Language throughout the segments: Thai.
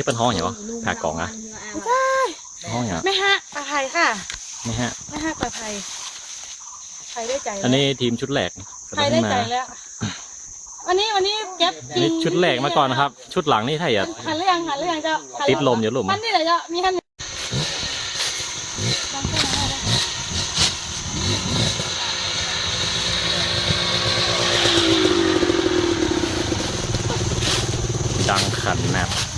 นี่เป็นห้องอย่างวะแผกกล่องอะห้องอย่างอะไม่ฮะปลาไผ่ค่ะนี่ฮะไม่ฮะปลาไผ่ไผ่ได้ใจแล้วอันนี้ทีมชุดแรกไผ่ได้ใจแล้ววันนี้วันนี้เก็บอันนี้ชุดแรกมาก่อนนะครับ ชุดหลังนี่ถ้าอย่าหันเรื่องหันเรื่องเจ้าหันติดลมอยู่หลุมมันนี่แหละเจ้ามีหันดังขันแนบ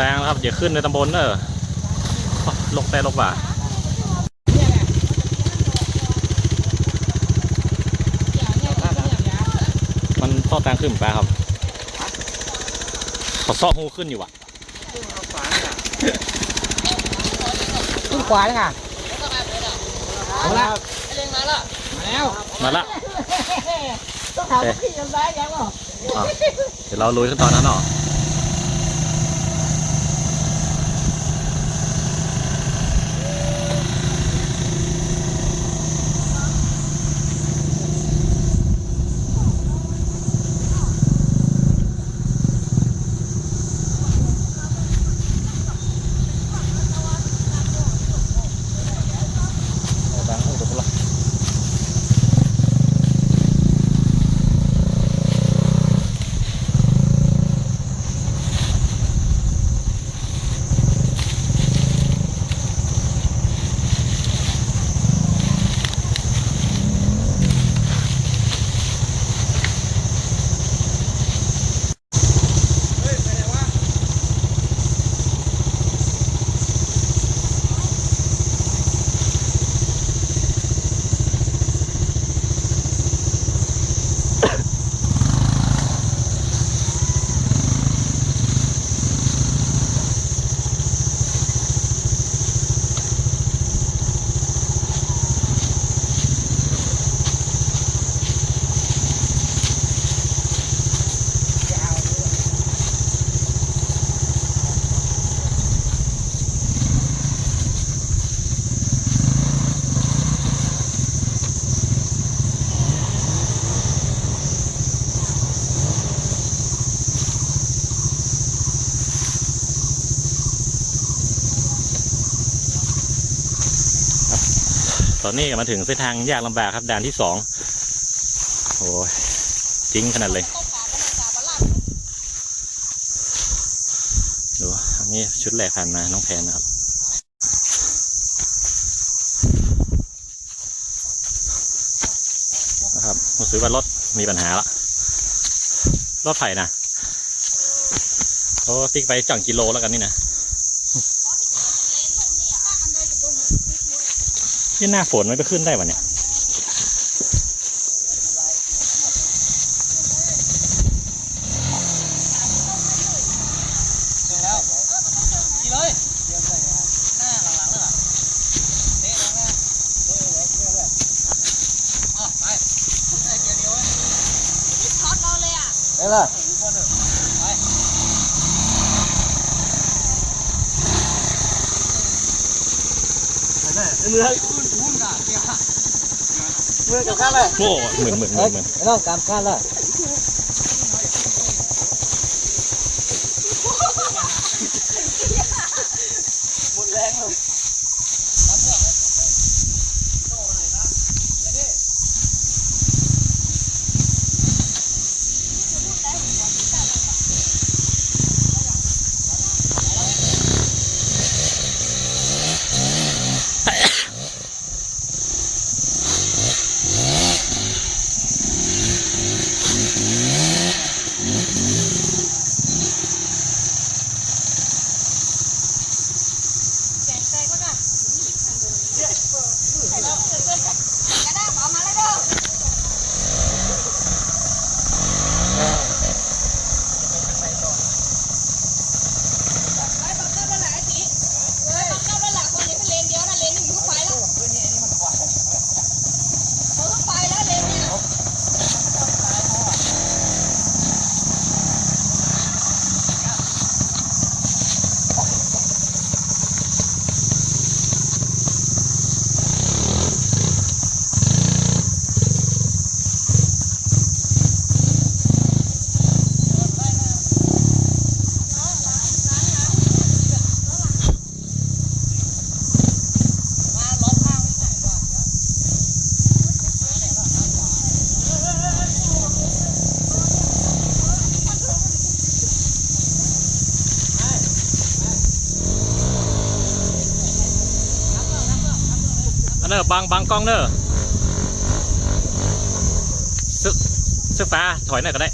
แปลงแล้วครับอย่าขึ้นในตำบลเนอะลงแต่ลงบ่ามันซ่อแตงขึ้นไปครับเขาซ่อหูขึ้นอยู่อะขึ้นขวาเลยค่ะเอาละมาละต้องถามว่าพี่ยังได้ยังอะอะเดี๋ยวเราลุยขั้นตอนนั้นเนาะเอ ตอนนี้มาถึงเส้นทางยากลำบากครับด่านที่สองโอ้ยจริงขนาดเลยดูอันนี้ชุดแรกผ่านมาน้องแพนนะครับนะครับรู้สึกว่ารถมีปัญหาละรถไผ่นะโอ้ติ๊กไปจังกิโลแล้วกันนี่นะ ที่หน้าฝนไม่ไปขึ้นได้วะเนี่ยกี่เลยหน้าหลังๆเลยอะเตะหลังหน้าเตะเลยเตะเลยอ๋อไปได้เกียร์เดียวเว้ยช็อตเราเลยอะไปเลยไปไปเมื่อคุณคุณกันเดี๋ยวเมื่อกับข้าเลยโอ้หมื่นหมื่นหมื่นหมื่นไม่ต้องการข้าเลย เนอร์บังบังกล้องเนอร์ซึซึฟ้าถอยหน่อยก็ได้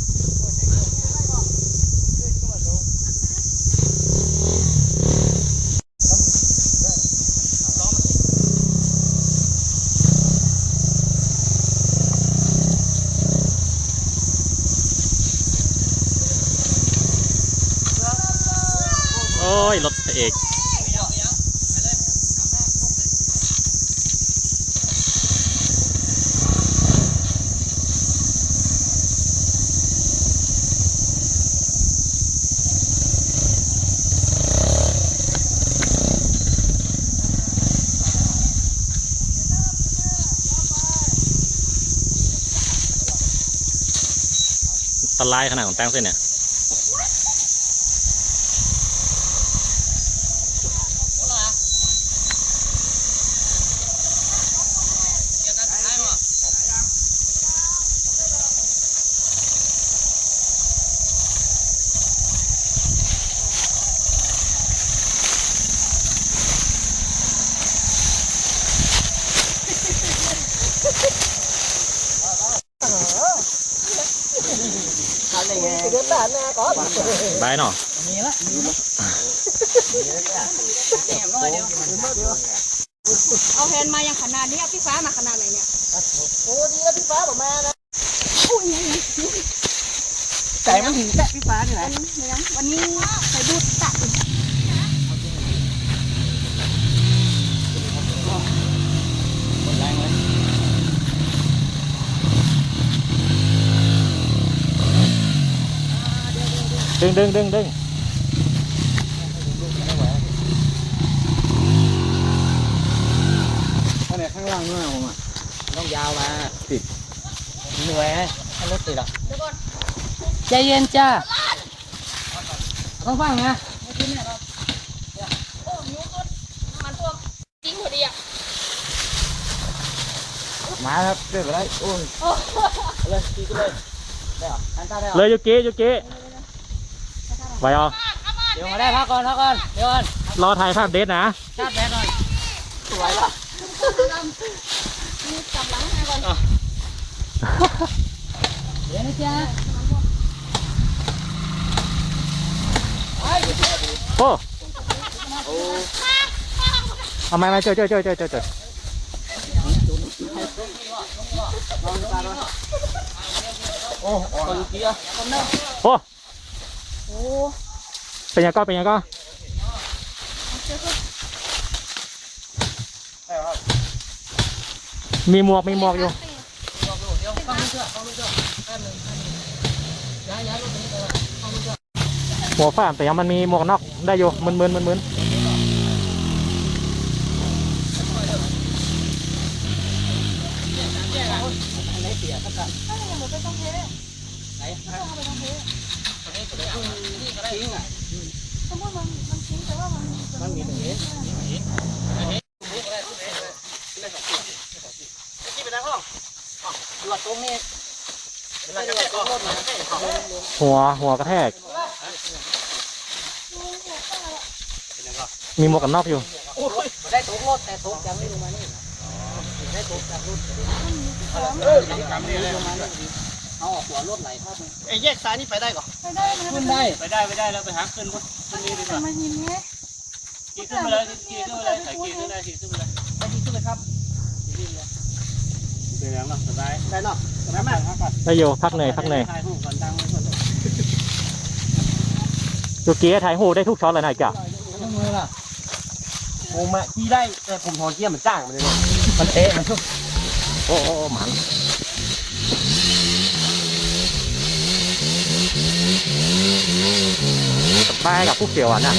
โอ้ย รถพระเอก ไลขนาดของแป้งเส้นเนี่ย บายเนาะมีละแหมน้อยเดียวเอาแพนมายังขนาดนี้เอาพี่ฟ้ามาขนาดไหนเนี่ยโอ้ดีแล้วพี่ฟ้าบอกมานะใจมันถึงแตะพี่ฟ้าที่ไหนวันนี้นะวันนี้ไปดูดตะ ดึงดึงดึงดึงเนี่ยข้างล่างนู่นผมอะต้องยาวมาติดเหนื่อยให้รถติดอะเดี๋ยวก่อนใจเย็นจ้าต้องฟังนะโอ้นิ้วต้นน้ำมันท่วมจริงพอดีอะมาครับเรียบร้อยโอ้ยโอ้เลยตีกันเลยได้เหรออันตาได้เหรอเลยยูกิยูกิ ไว้เอาเดี๋ยวมาได้พักก่อนพักก่อนเดี๋ยวก่อนรอถ่ายภาพเดทนะชาร์จแบตหน่อยสวยละนี่จับหลังให้ก่อนเดี๋ยวนะจ๊ะโอ้เอาไม้มาเจอเจอเจอเจอเจอเจอโอ้คนเกียร์โอ้ โอ้เป็นยังก็เป็นยังก็มีหมวกมีหมวกอยู่หมวกฝ้าแต่ยังมันมีหมวกนอกได้อยู่มึนๆมึนๆน ไหนเสียสักกัน ถ้าอย่างหมดก็ต้องเท ไหน ต้องเอาไปต้องเท นี่ก็ได้นี่ก็ได้ทิ้งอะ สมมติมันมันทิ้งแต่ว่ามัน มันมีตรงนี้นี่ก็ได้ทุกเองได้สองปีที่ไปในห้องหลัด ตรงนี้เวลาจะไปก็รถมาหัวหัวกระแทก มีหมวกกันนอกอยู่ ได้ทุกรถแต่ทุกยังไม่ลงมานี่ได้ทุกจากรถเออลงมานี่เอาหัวรถไหลภาพนึงไอ้แยกซ้ายนี่ไปได้ก่อนไม่ได้มันขึ้นได้ไปได้ไปได้แล้วไปหาขึ้นรถขึ้นนี่ดีกเป็ว่านมาหินไงขี่ขึ้นไปเลยขี่ขึ้นไปเลยถ่ายขี่ขึ้นได้ขี่ขึ้นไปเลยไปขี่ขึ้นเลยครับ เป็นยังไงสบายได้เนาะสบายมากครับได้อยู่พักเหนื่อยพักเหนื่อยถ่ายรูปก่อนดังเลยคนยูกิถ่ายหูได้ทุกช็อตเลยนายจ้ะต้องมือล่ะผมอะขี่ได้แต่ผมพอเกี่ยมันจ้างมันเลยมันเตะมันทุกโอ้โอ้หมันไปกับผู้เกี่ยวอะนะ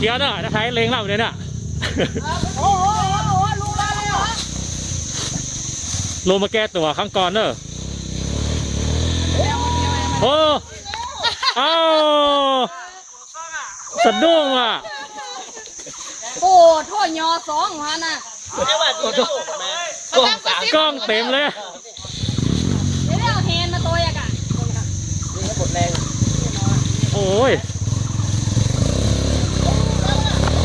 เกียร์เนอะนะไทยเลงเล่าเลยน่ะโอ้โหโอ้โหลุงมาเลยเหรอลงมาแก้ตัวครั้งก่อนเนอะโอ้เอ้าสะดุ้งอะโอ้โทษยอสองพันน่ะกล้องสามกล้องเต็มเลยเดี๋ยวเอาแฮนมาตัวอะกะกดแรงโอ้ย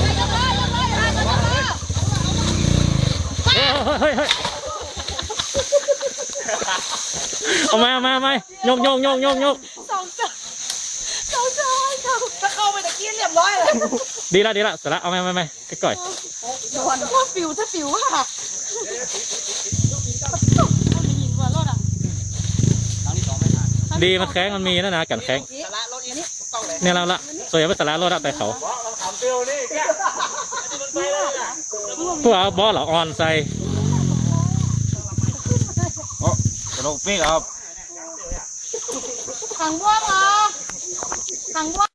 ไปกันเลยกันเลยหากันเลย เฮ้ยเฮ้ยเฮ้ยเอามาเอามาเอามายกยกยกยกยกสองเจ้าสองเจ้าสองถ้าเข้าไปตะกี้เรียบร้อยเลยดีละดีละเสร็จละเอามาเอามาเอามาก่อยโดนถ้าฟิวถ้าฟิวค่ะยินว่ารถอะครั้งที่สองไม่ทันดีมันแข้งมันมีนะนะกันแข้งสาระรถอีนี้ต้องเลยเนี่ยเราละสวยไปสาระรถอะแต่เขาพวกเอาบอสเหรอออนใส่ กระโดดปีกครับถังว่างเหรอถังว่าง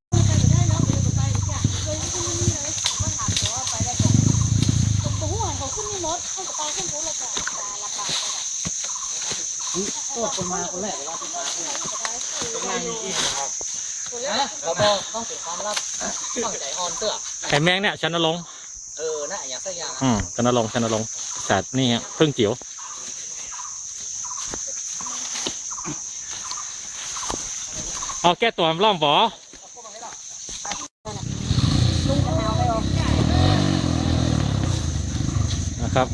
ตัวคนมาคนแรกเลยว่าที่มานะเราบอกต้องเสียความลับตั้งใจออนเตื้อไอ้แมงเนี่ยชันนรงค์เออน่ะอย่างสักอย่างอืมชันนรงค์ชันนรงค์แต่นี่ฮะพึ่งจิ๋ว เอาแก้ตัวมันล่อมบอนะครับ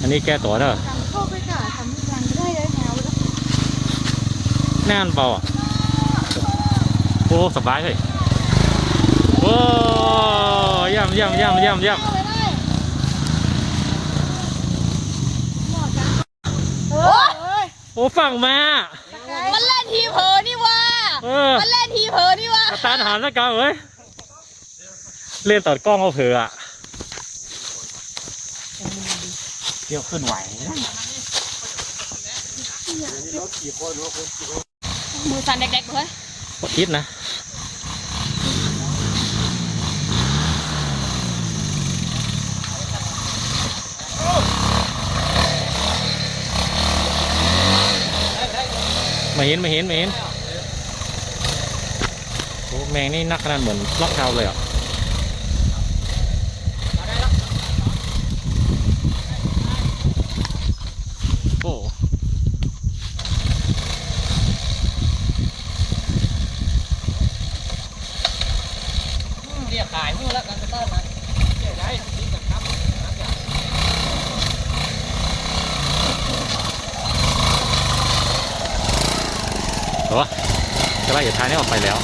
อันนี้แก้ตัวเนอะเข้าไปก่ะทำยังได้เลยแมวแน่นเปล่าอะโอ้สบายเลยโอ้ย่ำย่ำย่ำย่ำย่ำโอ้ฝั่งมา มันเล่นทีเผลอนี่ว่า เออ มันเล่นทีเผลอนี่ว่าอาตานหันแล้วกันเว้ย เล่นตัดกล้องเอาเผื่ออะเที่ยวขึ้นไหวมือสั่นเด็กๆเลยกดอิดนะ ไม่เห็นไม่เห็นไม่เห็นโอ้ แมงนี่นักขนาดเหมือนล็อกเท้าเลยอะโอ้เรียกขายนู่นแล้วกันจะต้นนะเดี๋ยวได้ที่จะครับน้ำยาแต่ว่าจะไล่อย่าทายนี่ออกไปแล้ว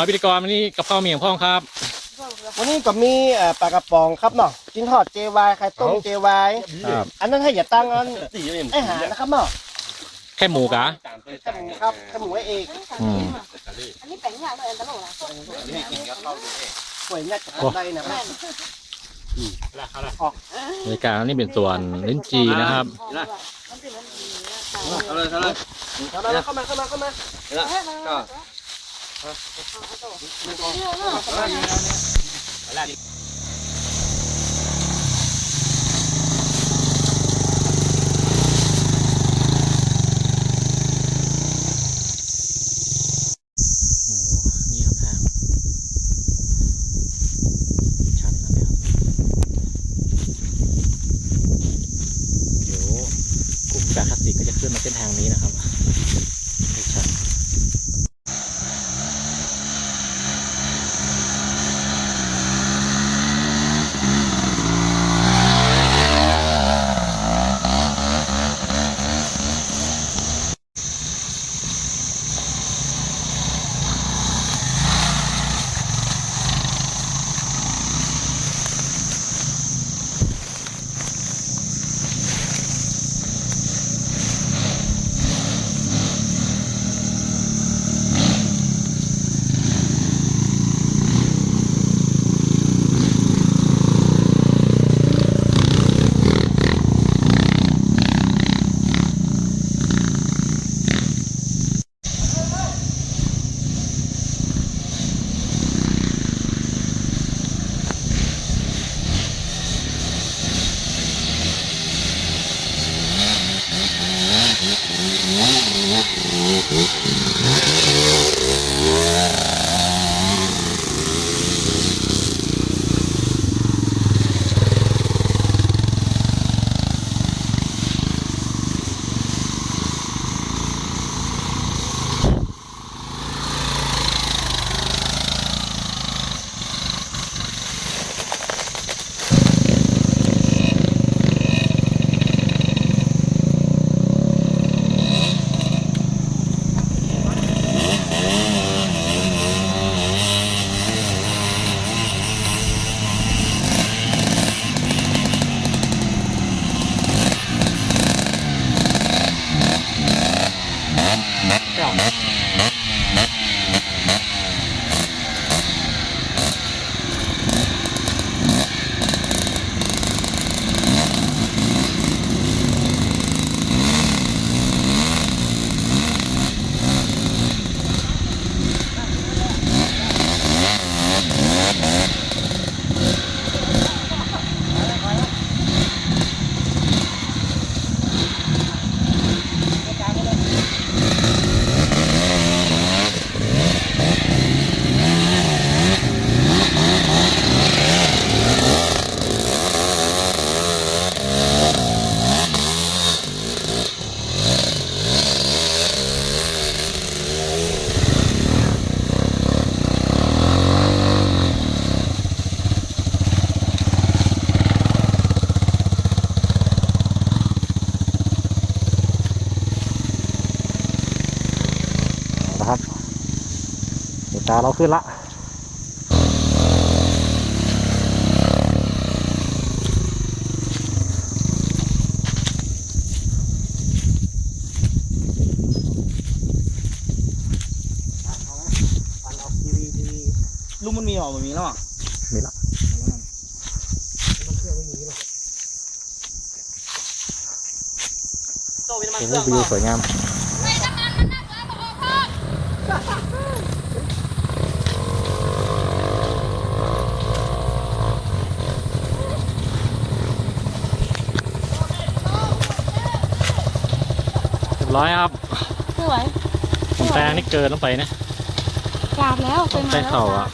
เอาพิธีกรมานี่กับข้าวเมียงพ่องครับ วันนี้ก็มีเอ่อปลากระป๋องครับเนาะกินทอดเจวายไข่ต้มเจวายครับ อันนั้นให้อย่าตั้งอันไอหานะครับเนาะแค่หมูกะแค่หมูครับแค่หมูไว้เองอืมอันนี้แป้งอย่างเลยอันตลกนะสวยน่าจะทำได้นะครับบรรยากาศนี่เป็นส่วนลิ้นจีนะครับเอาเลยเอาเลยเข้ามาเข้ามาเข้ามาเข้ามาก็ เตาเราขึ้นละปันออกทีวีทีวีลุงมันมีหรอมันมีแล้วอะมีละมันเท่ไม่มีหรอกโตเป็นมันเครื่องวิวสวยงาม ไม่ทำงานมันน่าเบื่อบอกพ่อ เรียบร้อยครับไม่ไหวผมแปลงนี่เกินลงไปนะกราบแล้วเคยมาใต้แล้ว เข่าอะ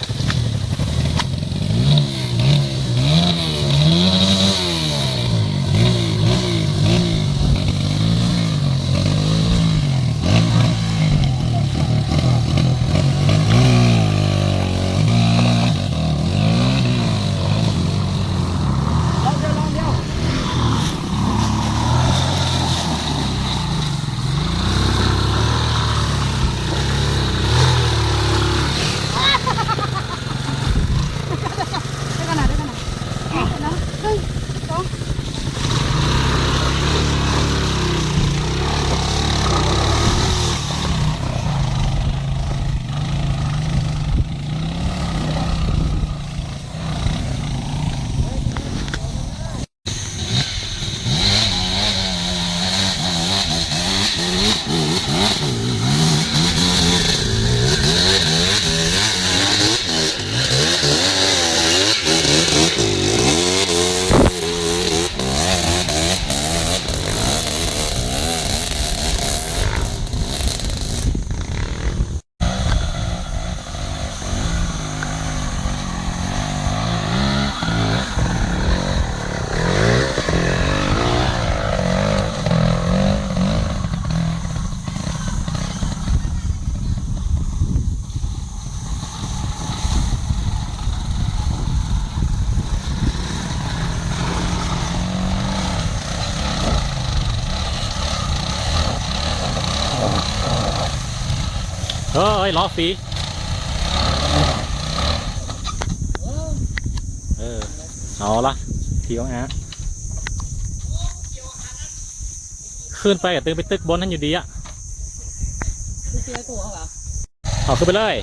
เฮ้ยล้อฟรีเออเอาละทีของอาขึ้นไปกับตึกไปตึกบนนั่นอยู่ดีอะคือเสียตัวเหรอเอาขึ้นไปเลย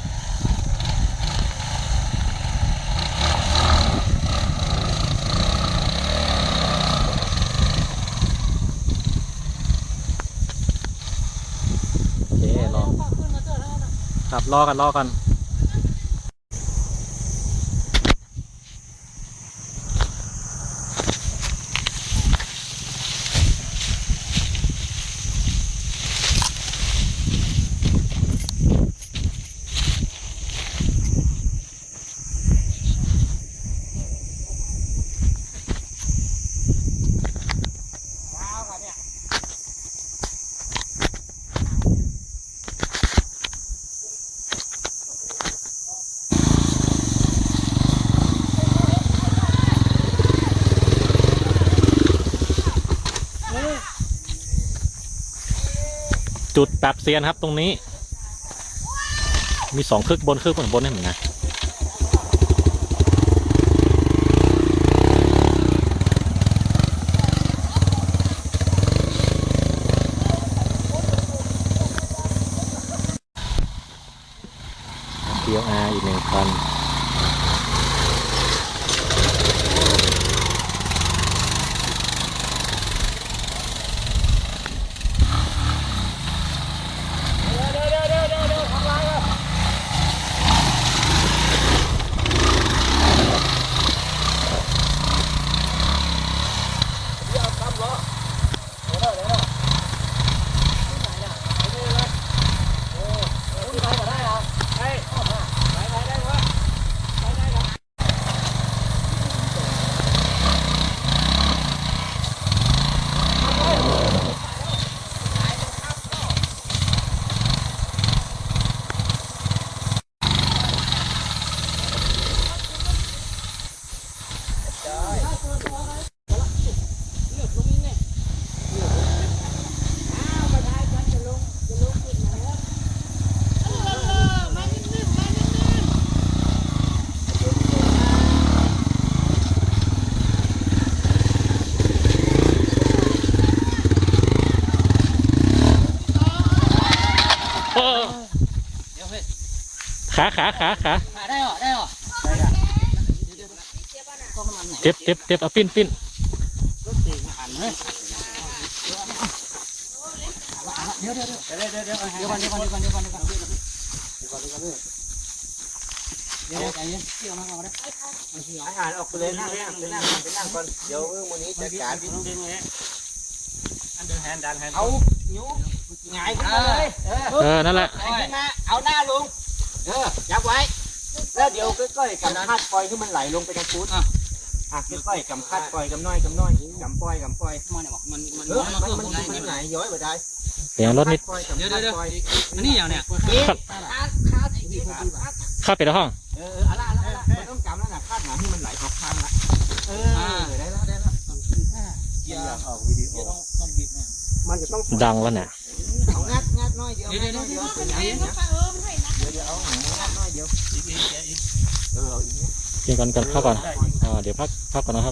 โอเค รอ ขึ้นมาเจอแล้วนะ ครับรอกันรอกัน จุดแปบเซียนครับตรงนี้ มีสองคึกบนคึกบนบนนี่เหมือนกันเดียวอาอีกหนึ่งคัน โอ้ เดี๋ยวเฮ้ย ขาขาขาขาได้หรอได้หรอเจ็บเจ็บเจ็บเอาปิ้นปิ้นหันเฮ้ยเดี๋ยวเดี๋ยวเดี๋ยวเดี๋ยวเดี๋ยวเดี๋ยวก่อนเดี๋ยวก่อนเดี๋ยวก่อนเดี๋ยวก่อนเดี๋ยวก่อนเดี๋ยวก่อนเดี๋ยวก่อนเดี๋ยวใจเย็นเกี่ยวมาก่อนได้อาหารออกไปเลยนั่งนั่งไปนั่งไปนั่งก่อนเดี๋ยววันนี้จัดการอันเดินแฮนดันแฮนเอานิ้วหงายขึ้นมาเลยเออเออนั่นแหละหงายขึ้นมาเอาหน้าลงเออ จับไว้ แล้วเดี๋ยวก้อยๆกำคัดปล่อยให้มันไหลลงไปทางฟุตอะอะก้อยๆกำคัดปล่อยกำน้อยกำน้อยกำปล่อยกำปล่อยมันเนี่ยมันมันเออมันมันมันไหนย้อยไปได้เสียงรถนิดปล่อยกำคัดปล่อยอันนี้อย่างเนี่ยนี่เข้าไปในห้องเอออะไรอะไรมันต้องกำแล้วนะคาดหนาให้มันไหลออกข้างละเออได้แล้วได้แล้วอย่าออกวิดีโอต้องต้องบิดเนี่ยมันจะต้องดังแล้วเนี่ยเอางัดงัดน้อยเดียวเดี๋ยวงัดเดี๋น้ยอวยเดีเดี๋ยยว เดียวอีกอีกอีกเออเอาอีกเพียงกันกันเข้าก่อนอ่าเดี๋ยวพักพักก่อนนะครับ